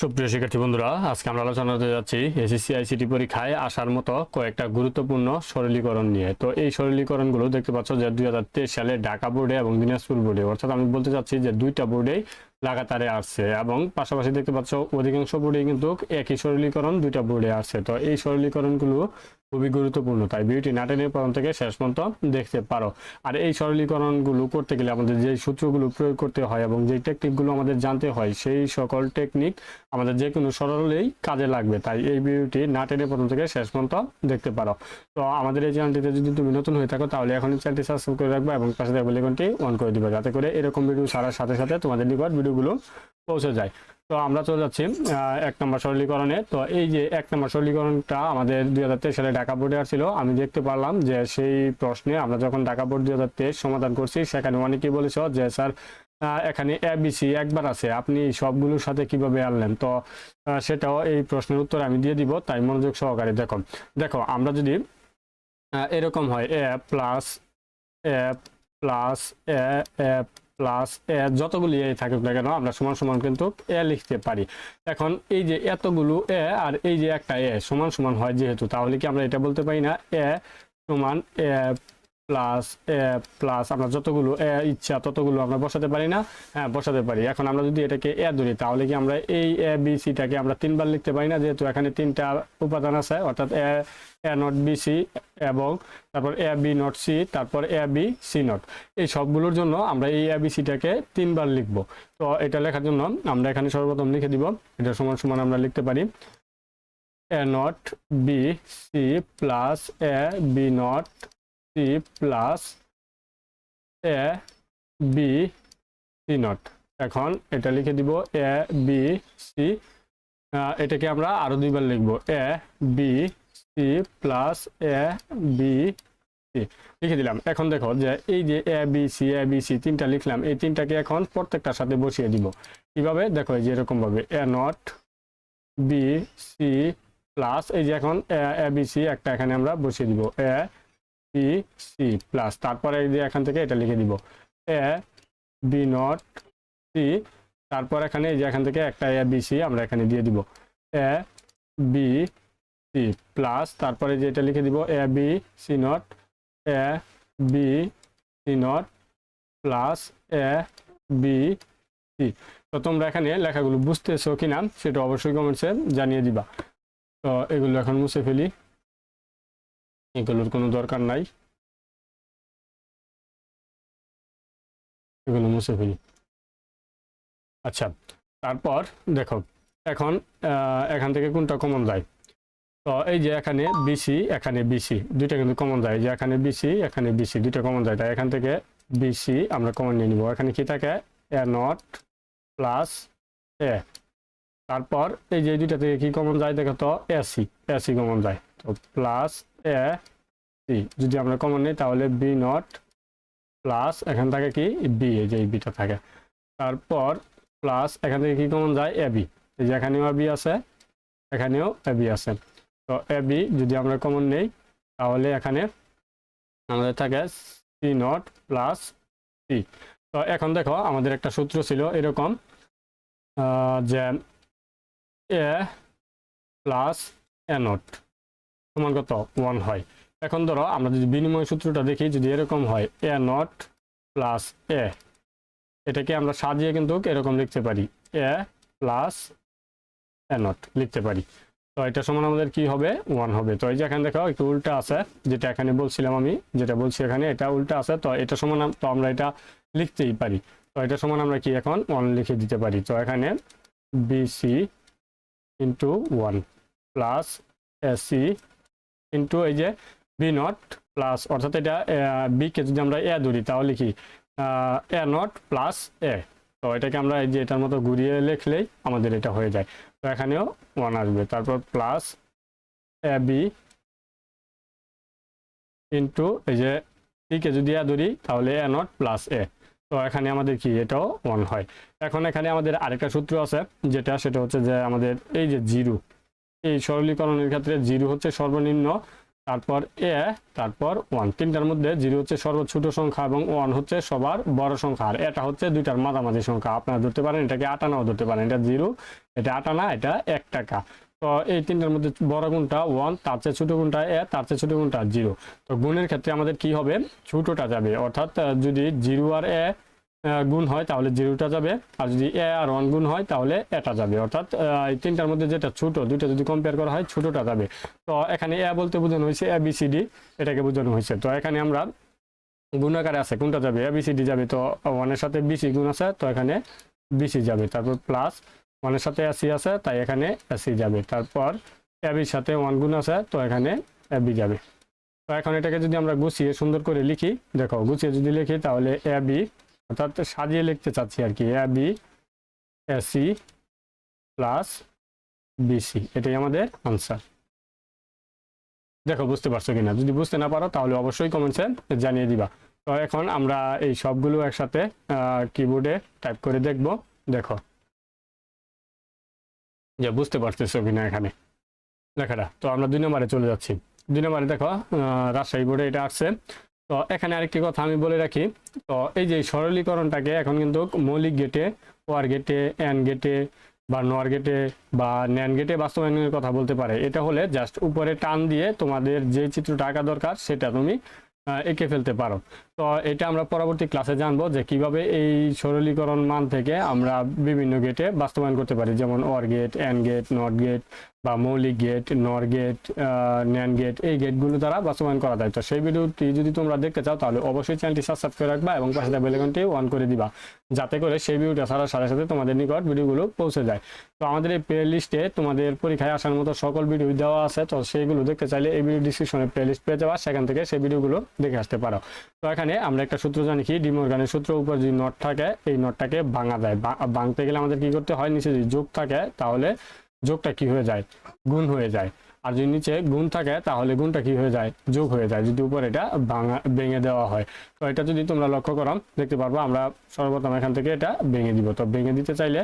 সুপ্রিয় শিক্ষার্থী বন্ধুরা, আজকে আমরা আলোচনা করতে যাচ্ছি এসএসসি আইসিটি পরীক্ষায় আসার মতো কয়েকটা গুরুত্বপূর্ণ সরলীকরণ নিয়ে। তো এই সরলীকরণগুলো দেখতে পাচ্ছ যে দুই হাজার তেইশ সালে ঢাকা বোর্ডে এবং দিনাজপুর বোর্ডে। অর্থাৎ আমি বলতে চাচ্ছি যে দুইটা বোর্ডেই লাগাতারে আসছে এবং পাশাপাশি দেখতে পাচ্ছ অধিকাংশ বোর্ডে কিন্তু একই সরলীকরণ দুইটা বোর্ডে আসছে। তো এই সরলীকরণগুলো খুবই গুরুত্বপূর্ণ। তাই ভিডিওটি নাটেনের প্রথম থেকে শেষ পর্যন্ত দেখতে পারো। আর এই সরলীকরণগুলো করতে গেলে আমাদের যে সূত্রগুলো প্রয়োগ করতে হয় এবং যে টেকনিকগুলো আমাদের জানতে হয়, সেই সকল টেকনিক আমাদের যে কোনো সরলেই কাজে লাগবে। তাই এই ভিডিওটি না টেনে প্রথম থেকে শেষ পর্যন্ত দেখতে পারো। তো আমাদের এই চ্যানেলটিতে যদি তুমি নতুন হয়ে থাকো, তাহলে এখন চ্যানেলটি সাবস্ক্রাইব করে রাখবে এবং পাশে থাকবে লেখনটি অন করে দিবে, যাতে করে এরকম ভিডিও ছাড়ার সাথে সাথে তোমাদের নিকট ভিডিওগুলো পৌঁছে যায়। তো আমরা চলে যাচ্ছি এক নম্বর সরলীকরণে। তো এই যে এক নম্বর সরলীকরণটা আমাদের দুই হাজার তেইশ সালে ঢাকা বোর্ডে আসছিল। আমি দেখতে পারলাম যে সেই প্রশ্নে আমরা যখন ঢাকা বোর্ড দুই হাজার তেইশ সমাধান করছি, সেখানে অনেকেই বলেছ যে, স্যার এখানে এবিসি একবার আছে, আপনি সবগুলোর সাথে কীভাবে আনলেন? তো সেটাও এই প্রশ্নের উত্তর আমি দিয়ে দিব, তাই মনোযোগ সহকারে দেখো। দেখো, আমরা যদি এরকম হয় A plus A plus A plus A যতগুলি এ থাকুক না কেন, আমরা সমান সমান কিন্তু এ লিখতে পারি। এখন এই যে এতগুলো এ আর এই যে একটা এ সমান সমান হয় যেহেতু, তাহলে কি আমরা এটা বলতে পারি না? এ সমান এ প্লাস প্লাস আমরা যতগুলো ইচ্ছা ততগুলো আমরা বসাতে পারি না। হ্যাঁ বসাতে পারি। এখন আমরা যদি এটাকে এ ধরি, তাহলে কি আমরা এই এ বি সিটাকে আমরা তিনবার লিখতে পারি না? যেহেতু এখানে তিনটা উপাদান আছে, অর্থাৎ A A not B C এবং তারপর এ বি নট সি তারপর এ বি সি নট এই সবগুলোর জন্য আমরা এই এ বি সিটাকে তিনবার লিখব। তো এটা লেখার জন্য আমরা এখানে সর্বপ্রথম লিখে দিব। এটা সমান সমান আমরা লিখতে পারি। A not B C plus A B not plus A B C not. এখন এটা লিখে দিব এ, বি, সি। এটাকে আমরা আরও দুইবার লিখব। A, B, C plus A, B লিখে দিলাম। এখন দেখো যে এই যে A, B, C, A, B, C তিনটা লিখলাম, এই তিনটাকে এখন প্রত্যেকটার সাথে বসিয়ে দিব। কীভাবে? দেখো এই যে এরকম ভাবে A not, B, C plus এই যে এখন এ, বি, সি একটা এখানে আমরা বসিয়ে দিব। এ বি সি প্লাস তারপরে যে এখান থেকে এটা লিখে দিব। এ বি নট সি তারপর এখানে এই যে এখান থেকে একটা এ বি সি আমরা এখানে দিয়ে দিব। এ বি সি প্লাস তারপরে যে এটা লিখে দিব A B C not A B C not plus A B C তো তোমরা এখানে লেখাগুলো বুঝতেছো কিনা, সেটা অবশ্যই কমেন্টসে জানিয়ে দিবা। তো এগুলো এখন মুছে ফেলি। এগুলোর কোনো দরকার নাই। এগুলো মুছে ফেলি। আচ্ছা তারপর দেখো, এখন এখান থেকে কোনটা কমন যায়? তো এই যে এখানে বিসি এখানে বিসি দুইটা কিন্তু কমন যায়। যে এখানে বিসি এখানে বিসি দুইটা কমন যায়। তাই এখান থেকে বিসি আমরা কমন নিয়ে নিব। এখানে কি থাকে? এ নট প্লাস এ তারপর এই যে দুইটা থেকে কি কমন যায়? দেখো তো এসি এসি কমন যায়। তো প্লাস এ, সি, যদি আমরা কমন নিই, তাহলে বি নট প্লাস এখান থেকে কি? বি এই যে বিটা থাকে। তারপর প্লাস এখান থেকে কি কমন যায়? এ বি এই যে এখানেও এ বি আছে, এখানেও এ বি আছে। তো এ বি যদি আমরা কমন নেই, তাহলে এখানে আমাদের থাকে সি নট প্লাস সি তো এখন দেখো, আমাদের একটা সূত্র ছিল এরকম যে এ প্লাস এ নট সমান কত ওয়ান হয়। এখন ধরো, আমরা যদি বিনিময় সূত্রটা দেখি, যদি এরকম হয় এ নট প্লাস এ এটাকে আমরা সাজিয়ে কিন্তু এরকম লিখতে পারি। এ প্লাস এ নট লিখতে পারি। তো এটা সমান আমাদের কি হবে? ওয়ান হবে। তো এই যে এখানে দেখো, একটু উল্টা আছে, যেটা এখানে বলছিলাম আমি, যেটা বলছি এখানে, এটা উল্টা আছে, তো এটা সমান তো আমরা এটা লিখতেই পারি। তো এটা সমান আমরা কি এখন? ওয়ান লিখে দিতে পারি। তো এখানে BC into one plus AC into এই যে বি নট প্লাস অর্থাৎ এটা বি কে যদি আমরা এ ধরি, তাহলে কি? এ নট প্লাস এ তো এটাকে আমরা এই যে এটার মতো ঘুরিয়ে লিখলেই আমাদের এটা হয়ে যায়। তো এখানেও ওয়ান আসবে। তারপর প্লাস এ বি ইন্টু এই যে কে যদি এ ধরি, তাহলে এ নট প্লাস এ তো এখানে আমাদের কি? এটাও ওয়ান হয়। এখন এখানে আমাদের আরেকটা সূত্র আছে, যেটা সেটা হচ্ছে যে আমাদের এই যে জিরো এই সরলীকরণের ক্ষেত্রে জিরো হচ্ছে সর্বনিম্ন, তারপর এ, তারপর ওয়ান। তিনটার মধ্যে জিরো হচ্ছে সর্বোচ্চ ছোট সংখ্যা এবং ওয়ান হচ্ছে সবার বড় সংখ্যা। আর এটা হচ্ছে দুইটার মাঝামাঝি সংখ্যা। আপনারা ধরতে পারেন, এটাকে আটানাও ধরতে পারেন। এটা জিরো, এটা আটানা, এটা এক টাকা। তো এই তিনটার মধ্যে বড় গুণটা ওয়ান, তার চেয়ে ছোট গুণটা এ, তার চেয়ে ছোট গুণটা জিরো। তো গুণের ক্ষেত্রে আমাদের কি হবে? ছোটটা যাবে। অর্থাৎ যদি জিরো আর এ গুণ হয়, তাহলে জিরোটা যাবে। আর যদি এ আর ওয়ান গুণ হয়, তাহলে এটা যাবে। অর্থাৎ তিনটার মধ্যে যেটা ছোট, দুইটা যদি কম্পেয়ার করা হয়, ছোটটা যাবে। তো এখানে এ বলতে বোঝানো হয়েছে এ বি সি ডি এটাকে বোঝানো হয়েছে। তো এখানে আমরা গুণাকারে আছে, কোনটা যাবে? এ বি সি ডি যাবে। তো ওয়ানের সাথে বিসি গুণ আছে, তো এখানে বিসি যাবে। তারপর প্লাস ওয়ানের সাথে এসি আছে, তাই এখানে এসি যাবে। তারপর এ বির সাথে ওয়ান গুণ আছে, তো এখানে এ বি যাবে। তো এখন এটাকে যদি আমরা গুছিয়ে সুন্দর করে লিখি, দেখো, গুছিয়ে যদি লিখি, তাহলে এ বি অর্থাৎ সাজিয়ে লিখতে চাচ্ছি আর কি A B AC plus BC এটাই আমাদের আনসার দেখো, বুঝতে পারছ কিনা? যদি বুঝতে না পারো, তাহলে অবশ্যই কমেন্টসে জানিয়ে দিবা। তো এখন আমরা এই সবগুলো একসাথে কিবোর্ডে টাইপ করে দেখব। দেখো। যে বুঝতে পারতেছো কিনা এখানে? লেখাটা। তো আমরা দুই নম্বরে চলে যাচ্ছি। দুই নম্বরে দেখো রাজশাহী বোর্ডে এটা আসছে। তো এখানে আরেকটি কথা আমি বলে রাখি। তো এই যে সরলীকরণটাকে এখন কিন্তু মৌলিক গেটে, ওয়ার গেটে, অ্যান গেটে বা নোয়ার গেটে বা ন্যান গেটে বাস্তবায়নের কথা বলতে পারে। এটা হলে জাস্ট উপরে টান দিয়ে তোমাদের যে চিত্রটা আঁকা দরকার সেটা তুমি এঁকে ফেলতে পারো। তো এটা আমরা পরবর্তী ক্লাসে জানব যে কীভাবে এই সরলীকরণ মান থেকে আমরা বিভিন্ন গেটে বাস্তবায়ন করতে পারি। যেমন or gate and gate not gate বা মৌলিক গেট নর গেট ন্যান গেট এই গেটগুলো দ্বারা বাস্তবায়ন করা যায়। তো সেই ভিডিওটি যদি তোমরা দেখতে চাও, তাহলে অবশ্যই চ্যানেলটি সাবস্ক্রাইব করে রাখবা এবং পাশে বেল আইকনটি অন করে দিবা, যাতে করে সেই ভিডিওটা ছাড়ার সাথে সাথে তোমাদের নিকট ভিডিওগুলো পৌঁছে যায়। তো আমাদের এই প্লে লিস্টে তোমাদের পরীক্ষায় আসার মতো সকল ভিডিও দেওয়া আছে, তো সেইগুলো দেখতে চাইলে এই ভিডিও ডিসক্রিপশনে প্লে লিস্ট পেয়ে যাওয়া সেখান থেকে সেই ভিডিওগুলো দেখে আসতে পারো। তো এখানে আমরা একটা সূত্র জানি কি, ডিমোরগানের সূত্র উপর যদি নট থাকে, এই নটটাকে ভাঙা যায়। ভাঙতে গেলে আমাদের কি করতে হয়? নিচে যদি যোগ থাকে, তাহলে যোগটা কি হয়ে যায়? গুণ হয়ে যায়। আর যদি নিচে গুণ থাকে, তাহলে গুণটা কি হয়ে যায়? যোগ হয়ে যায়, যদি উপর এটা ভাঙা, ভেঙে দেওয়া হয়। তো এটা যদি তোমরা লক্ষ্য করো, দেখতে পারব আমরা সর্বপ্রথম এখান থেকে এটা ভেঙে দিব। তো ভেঙে দিতে চাইলে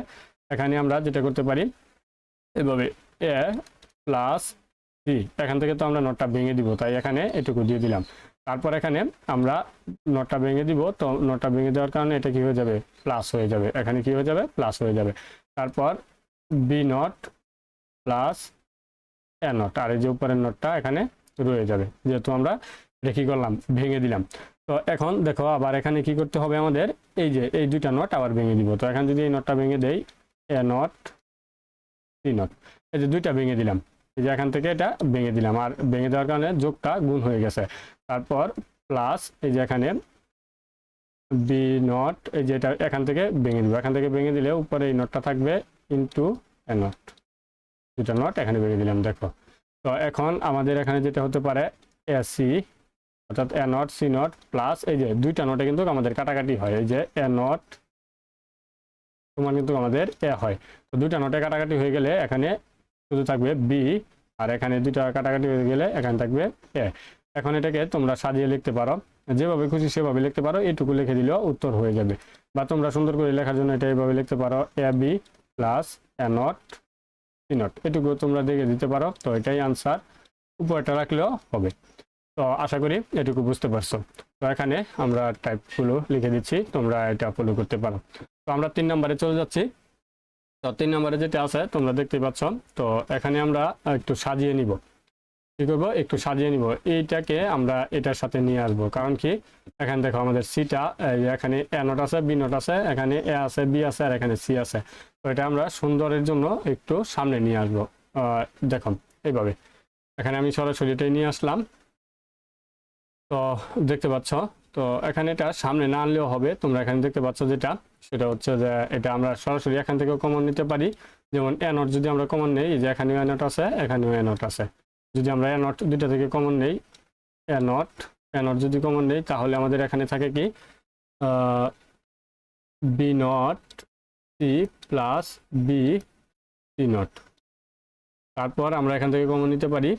এখানে আমরা যেটা করতে পারি, এভাবে এ প্লাস সি এখান থেকে তো আমরা নোটটা ভেঙে দিব, তাই এখানে এটুকু দিয়ে দিলাম। তারপর এখানে আমরা নোটটা ভেঙে দিব, তো নোটটা ভেঙে দেওয়ার কারণে এটা কি হয়ে যাবে? প্লাস হয়ে যাবে। এখানে কি হয়ে যাবে? প্লাস হয়ে যাবে। তারপর B not plus A not আর এই যে উপরের নোটটা এখানে রয়ে যাবে, যেহেতু আমরা এটা করলাম, ভেঙে দিলাম। তো এখন দেখো, আবার এখানে কি করতে হবে আমাদের? এই যে, এই দুইটা নট আবার ভেঙে দিব। তো এখন যদি এই নটটা ভেঙে দেই এ নট সি নট এই যে দুইটা ভেঙে দিলাম। এই যে এখান থেকে এটা ভেঙে দিলাম। আর ভেঙে দেওয়ার কারণে যোগটা গুণ হয়ে গেছে। তারপর প্লাস এই যে এখানে বি নট এই যে এটা এখান থেকে ভেঙে দিব। এখান থেকে ভেঙে দিলে উপরে এই নটটা থাকবে ইন্টু এ নট দুটা নট এখানে ভেঙে দিলাম, দেখো। তো এখন আমাদের এখানে যেটা হতে পারে এসি অর্থাৎ A not C not plus এই যে দুইটা নটে কিন্তু আমাদের কাটাকাটি হয়। এই যে এ নট সমান কিন্তু আমাদের এ হয়। তো দুইটা নটে কাটাকাটি হয়ে গেলে এখানে শুধু থাকবে বি আর এখানে দুইটা কাটাকাটি হয়ে গেলে এখানে থাকবে এ এখন এটাকে তোমরা সাজিয়ে লিখতে পারো। যেভাবে খুশি সেভাবে লিখতে পারো। এটুকু লিখে দিলেও উত্তর হয়ে যাবে। বা তোমরা সুন্দর করে লেখার জন্য এটা এইভাবে লিখতে পারো। A B plus A not C not এটুকু তোমরা দেখে দিতে পারো। তো এটাই আনসার উপরটা রাখলেও হবে। তো আশা করি এটুকু বুঝতে পারছ। তো এখানে আমরা টাইপগুলো লিখে দিচ্ছি। তোমরা এটা ফলো করতে পারো। তো আমরা তিন নম্বরে চলে যাচ্ছি। তো তিন নম্বরে যেটা আছে, তোমরা দেখতে পাচ্ছ। তো এখানে আমরা একটু সাজিয়ে নিব। কি করব? একটু সাজিয়ে নিব। এইটাকে আমরা এটার সাথে নিয়ে আসব। কারণ কি? এখানে দেখো আমাদের সিটা এখানে এ নোট আছে বি নোট আছে, এখানে এ আছে বি আছে, আর এখানে সি আছে। তো এটা আমরা সুন্দরের জন্য একটু সামনে নিয়ে আসব। দেখুন, এইভাবে। এখানে আমি সরাসরি এটাই নিয়ে আসলাম। তো দেখতে পাচ্ছ? তো এখানে এটা সামনে না আনলেও হবে। তোমরা এখানে দেখতে পাচ্ছ যেটা, সেটা হচ্ছে যে এটা আমরা সরাসরি এখান থেকেও কমন নিতে পারি। যেমন এ যদি আমরা কমন নেই যে এখানেও এ আছে, এখানেও এ আছে। যদি আমরা এ দুইটা থেকে কমন নেই এ নট যদি কমন নেই, তাহলে আমাদের এখানে থাকে কি B not C plus B C not তারপর আমরা এখান থেকে কমন নিতে পারি।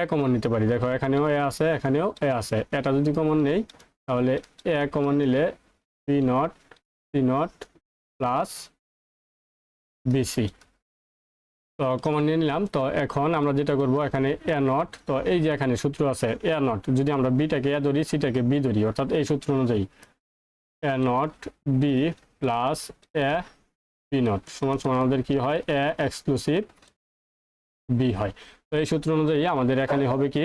এ কমন নিতে পারি। দেখো, এখানেও এ আছে, এখানেও এ আছে। এটা যদি কমন নেই, তাহলে এ কমন নিলে B not C not plus BC তো কমন নিয়ে নিলাম। তো এখন আমরা যেটা করব, এখানে এ নট তো এই যে এখানে সূত্র আছে এ নট যদি আমরা বিটাকে এ ধরি সিটাকে বি ধরি, অর্থাৎ এই সূত্র অনুযায়ী A not B plus A B not সমান সমান আমাদের কি হয়? এ এক্সক্লুসিভ বি হয়। তো এই সূত্র অনুযায়ী আমাদের এখানে হবে কি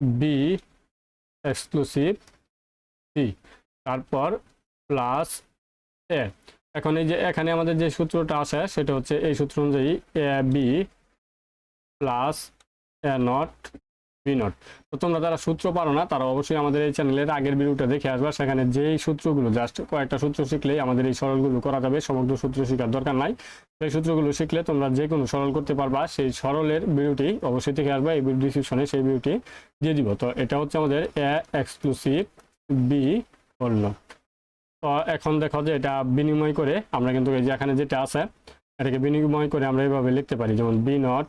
বি এক্সক্লুসিভ সি তারপর প্লাস এ এখন এই যে এখানে আমাদের যে সূত্রটা আছে, সেটা হচ্ছে এই সূত্র অনুযায়ী A B plus A not B not তো তোমরা যারা সূত্র পারো না, তারা অবশ্যই আমাদের এই চ্যানেলের আগের ভিডিওটা দেখে আসবা। সেখানে যেই সূত্রগুলো জাস্ট কয়েকটা সূত্র শিখলেই আমাদের এই সরলগুলো করা যাবে। সমগ্র সূত্র শেখার দরকার নাই। সেই সূত্রগুলো শিখলে তোমরা যে কোনো সরল করতে পারবা। সেই সরলের ভিডিওটি অবশ্যই দেখে আসবা, এই ডিসক্রিপশনে সেই ভিডিওটি দিয়ে দিব। তো এটা হচ্ছে আমাদের এ এক্সক্লুসিভ বি হোল তো এখন দেখো যে এটা বিনিময় করে আমরা কিন্তু এই যে এখানে যেটা আছে, এটাকে বিনিময় করে আমরা এইভাবে লিখতে পারি। যেমন B not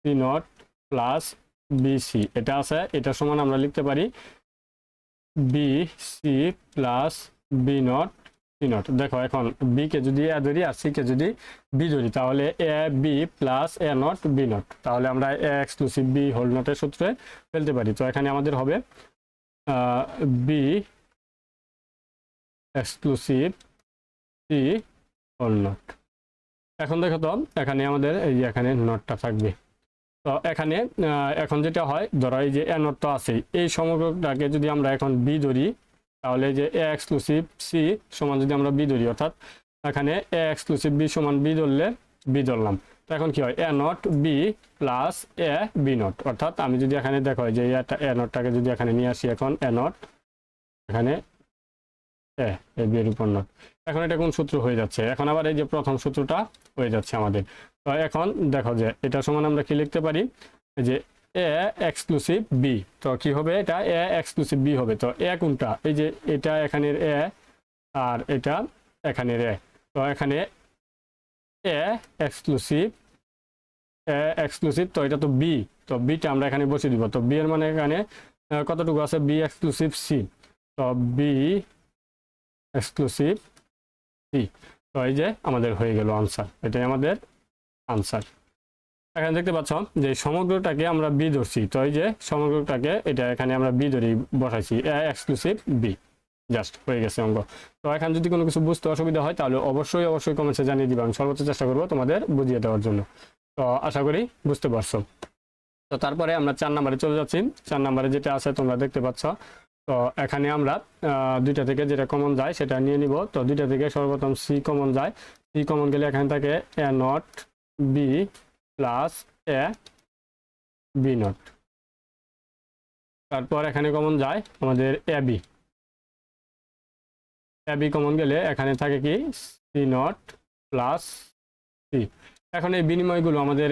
C not plus BC এটা আছে, এটা সমান আমরা লিখতে পারি B C plus B not C not দেখো, এখন বি কে যদি এ ধরি আর সি কে যদি বি ধরি, তাহলে A B plus A not B not তাহলে আমরা এ এক্সক্লুসিভ বি হোল নটের সূত্রে ফেলতে পারি। তো এখানে আমাদের হবে B exclusive C whole not এখন দেখো তো, এখানে আমাদের এই এখানে নটটা থাকবে। তো এখানে এখন যেটা হয়, ধরো এই যে নট তো আছেই। এই সমগ্রটাকে যদি আমরা এখন বি ধরি, তাহলে যে এ এক্সক্লুসিভ সি সমান যদি আমরা বি ধরি, অর্থাৎ এখানে এ এক্সক্লুসিভ বি সমান বি ধরলে বি ধরলাম। তো এখন কি হয়? A not B plus A B not অর্থাৎ আমি যদি এখানে দেখো যে এ নটটাকে যদি এখানে নিয়ে আসি এখন এ নট এখানে এ এ বি এর উপর নট এখন এটা কোন সূত্র হয়ে যাচ্ছে? এখন আবার এই যে প্রথম সূত্রটা হয়ে যাচ্ছে আমাদের। তো এখন দেখো যে এটা সমান আমরা কি লিখতে পারি? যে এ এক্সক্লুসিভ বি তো কি হবে এটা? এ এক্সক্লুসিভ বি হবে। তো এ কোনটা? এই যে এটা এখানের এ আর এটা এখানের এ তো এখানে এ এক্সক্লুসিভ এ এক্সক্লুসিভ তো এটা তো বি তো বিটা আমরা এখানে বসিয়ে দিব। তো বি এর মানে এখানে কতটুকু আছে? বি এক্সক্লুসিভ সি তো বি এক্সক্লুসিভ সি তো এই যে আমাদের হয়ে গেল আনসার এটাই আমাদের আনসার এখানে দেখতে পাচ্ছ যে সমগ্রটাকে আমরা বি ধরছি। তো এই যে সমগ্রটাকে এটা এখানে আমরা বি ধরি বসাইছি। এক্সক্লুসিভ বি জাস্ট হয়ে গেছে অঙ্ক। তো এখানে যদি কোনো কিছু বুঝতে অসুবিধা হয়, তাহলে অবশ্যই অবশ্যই কমেন্টসে জানিয়ে দিবে। আমি সর্বোচ্চ চেষ্টা করব তোমাদের বুঝিয়ে দেওয়ার জন্য। তো আশা করি বুঝতে পারছ। তো তারপরে আমরা চার নাম্বারে চলে যাচ্ছি। চার নাম্বারে যেটা আছে তোমরা দেখতে পাচ্ছ। তো এখানে আমরা দুইটা থেকে যেটা কমন যায় সেটা নিয়ে নিব। তো দুইটা থেকে সর্বপ্রথম সি কমন যায়। সি কমন গেলে এখানে থাকে A not B plus A B not তারপর এখানে কমন যায় আমাদের A B A B common গেলে এখানে থাকে কি সি নট প্লাস সি এখন এই বিনিময়গুলো আমাদের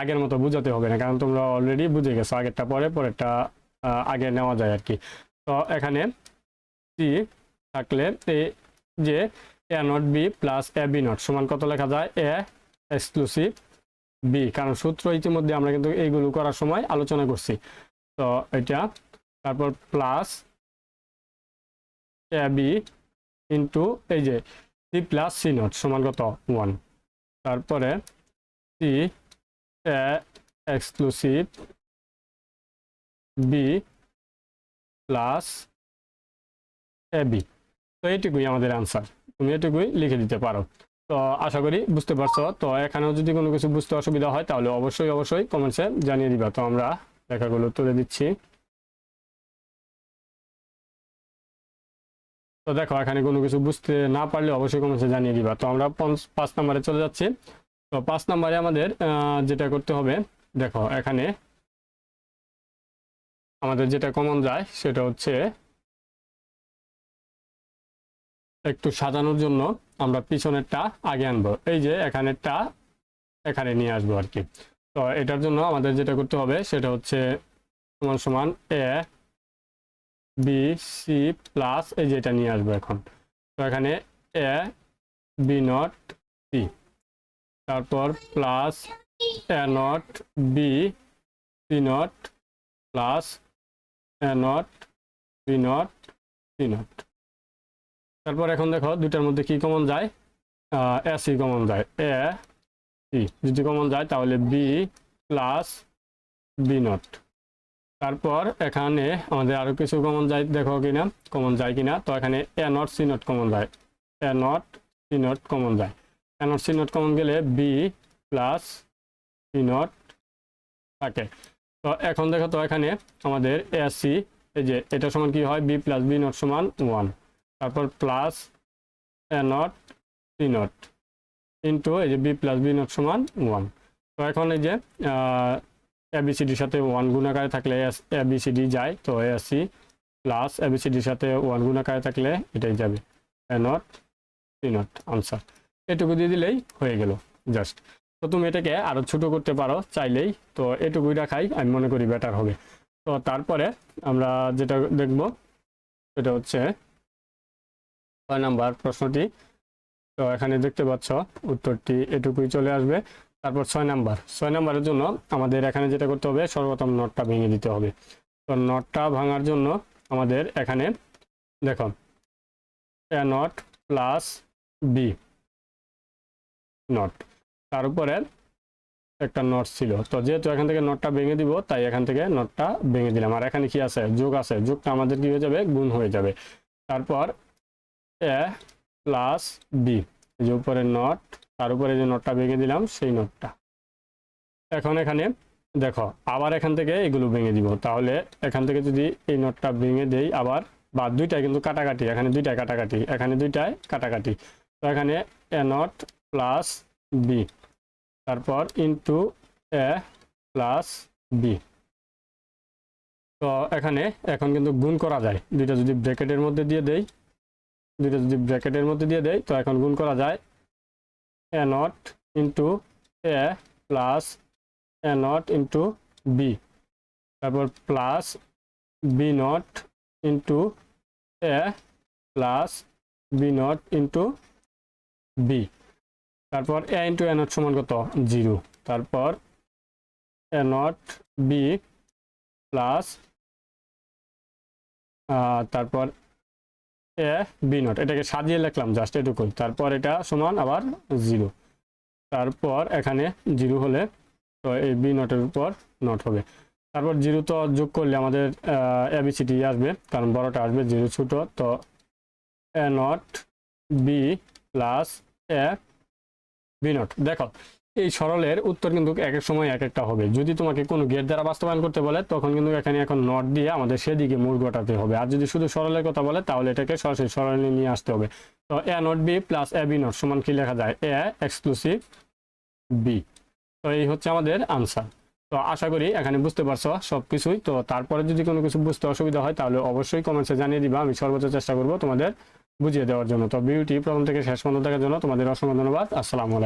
আগের মতো বোঝাতে হবে না, কারণ তোমরা অলরেডি বুঝে গেছো, আগেরটা পরে পরেরটা আগে নেওয়া যায় আর কি তো এখানে সি থাকলে এই যে A not B plus A B not সমান কত লেখা যায়? এ এক্সক্লুসিভ বি কারণ সূত্র ইতিমধ্যে আমরা কিন্তু এইগুলো করার সময় আলোচনা করছি। তো এটা, তারপর প্লাস বি ইন্টু এই যে সি প্লাস সি নট সমান কত? ওয়ান তারপরে C exclusive B plus A B তো এইটুকুই আমাদের আনসার তুমি এটুকুই লিখে দিতে পারো। তো আশা করি বুঝতে পারছ। তো এখানেও যদি কোনো কিছু বুঝতে অসুবিধা হয়, তাহলে অবশ্যই অবশ্যই কমেন্টসে জানিয়ে দিবা। তো আমরা লেখাগুলো তুলে দিচ্ছি। তো দেখো, এখানে কোনো কিছু বুঝতে না পারলে অবশ্যই কমেন্টসে জানিয়ে দিবা। তো আমরা পাঁচ নম্বরে চলে যাচ্ছি। তো পাঁচ নম্বরে আমাদের যেটা করতে হবে, দেখো, এখানে আমাদের যেটা কমন যায়, সেটা হচ্ছে একটু সাজানোর জন্য আমরা পিছনেরটা আগে আনব। এই যে এখানেরটা এখানে নিয়ে আসব আর কি। তো এটার জন্য আমাদের যেটা করতে হবে সেটা হচ্ছে সমান সমান এ, বি, সি প্লাস এই যে এটা নিয়ে আসব এখন। তো এখানে এ, বি নট সি তারপর plus A not B, C not plus A not B not C not. তারপর এখন দেখো দুইটার মধ্যে কি কমন যায়? এ সি কমন যায়। এ সি যদি কমন যায় তাহলে বি প্লাস বি নট তারপর এখানে আমাদের আরও কিছু কমন যায় দেখো কিনা কমন যায় কিনা। তো এখানে A not C not common যায়। A not C not common যায়। A not C not common গেলে বি প্লাস সি নট থাকে। তো এখন দেখো তো এখানে আমাদের এ সি এই যে এটা সমান কি হয়? বি প্লাস বি নট সমান ওয়ান তারপর plus A not C not into এই যে বি প্লাস বি নট সমান ওয়ান তো এখন এই যে এবিসিডির সাথে ওয়ান গুণাকারে থাকলে এবিসিডি যায়, তো এ সি প্লাস এবিসিডির সাথে ওয়ান গুণাকারে থাকলে এটাই যাবে। A not C not answer এটুকু দিয়ে দিলেই হয়ে গেল জাস্ট তো তুমি এটাকে আরও ছোট করতে পারো চাইলেই, তো এটুকুই রাখাই আমি মনে করি বেটার হবে। তো তারপরে আমরা যেটা দেখব, সেটা হচ্ছে ছয় নাম্বার প্রশ্নটি। তো এখানে দেখতে পাচ্ছ, উত্তরটি এটুকুই চলে আসবে। তারপর ছয় নাম্বার। ছয় নাম্বারের জন্য আমাদের এখানে যেটা করতে হবে, সর্বপ্রথম নটটা ভেঙে দিতে হবে। তো নটটা ভাঙার জন্য আমাদের এখানে দেখো, A not plus B not. তার উপরে একটা নট ছিল। তো যেহেতু এখান থেকে নটটা ভেঙে দিব, তাই এখান থেকে নটটা ভেঙে দিলাম। আর এখানে কি আছে? যোগ আছে। যোগটা আমাদের কি হয়ে যাবে? গুণ হয়ে যাবে। তারপর এ প্লাস বি যে উপরে নট তার উপরে যে নটটা ভেঙে দিলাম, সেই নটটা এখন এখানে দেখো, আবার এখান থেকে এগুলো ভেঙে দিব। তাহলে এখান থেকে যদি এই নটটা ভেঙে দেই, আবার বা দুইটাই কিন্তু কাটাকাটি, এখানে দুইটাই কাটাকাটি, এখানে দুইটাই কাটাকাটি। তো এখানে এ নট প্লাস বি তারপর ইন্টু এ প্লাস বি তো এখানে এখন কিন্তু গুণ করা যায়। দুইটা যদি ব্র্যাকেটের মধ্যে দিয়ে দেই দুইটা যদি ব্র্যাকেটের মধ্যে দিয়ে দেই তো এখন গুণ করা যায় A not into A plus A not into B তারপর plus B not into A plus B not into B তারপর এ ইন্টু এ নট সমান কত? জিরো তারপর এ নট বি প্লাস তারপর এ বি নট এটাকে সাজিয়ে লিখলাম জাস্ট এটুকুই। তারপর এটা সমান আবার জিরো তারপর এখানে জিরো হলে তো এই বি নটের উপর নট হবে। তারপর জিরো তো যোগ করলে আমাদের এবিসিটি আসবে, কারণ বড়টা আসবে জিরো ছোটো তো A not B plus A B not দেখো এই সরলের উত্তর কিন্তু এক এক সময় এক একটা হবে। যদি তোমাকে কোনো গেট দ্বারা বাস্তবায়ন করতে বলে, তখন কিন্তু এখানে এখন নট দিয়ে আমাদের সেদিকে মূল গোটাতে হবে। আর যদি শুধু সরলের কথা বলে, তাহলে এটাকে সরাসরি সরলে নিয়ে আসতে হবে। তো A not B plus A B not সমান কি লেখা যায়? এ এক্সক্লুসিভ বি তো এই হচ্ছে আমাদের আনসার তো আশা করি এখানে বুঝতে পারছ সব কিছুই তো তারপরে যদি কোনো কিছু বুঝতে অসুবিধা হয়, তাহলে অবশ্যই কমেন্টসে জানিয়ে দিবা। আমি সর্বোচ্চ চেষ্টা করব তোমাদের বুঝিয়ে দেওয়ার জন্য। তো বিউটি প্রথম থেকে শেষ পর্যন্ত দেখার জন্য তোমাদের অসংখ্য ধন্যবাদ। আসসালামু আলাইকুম।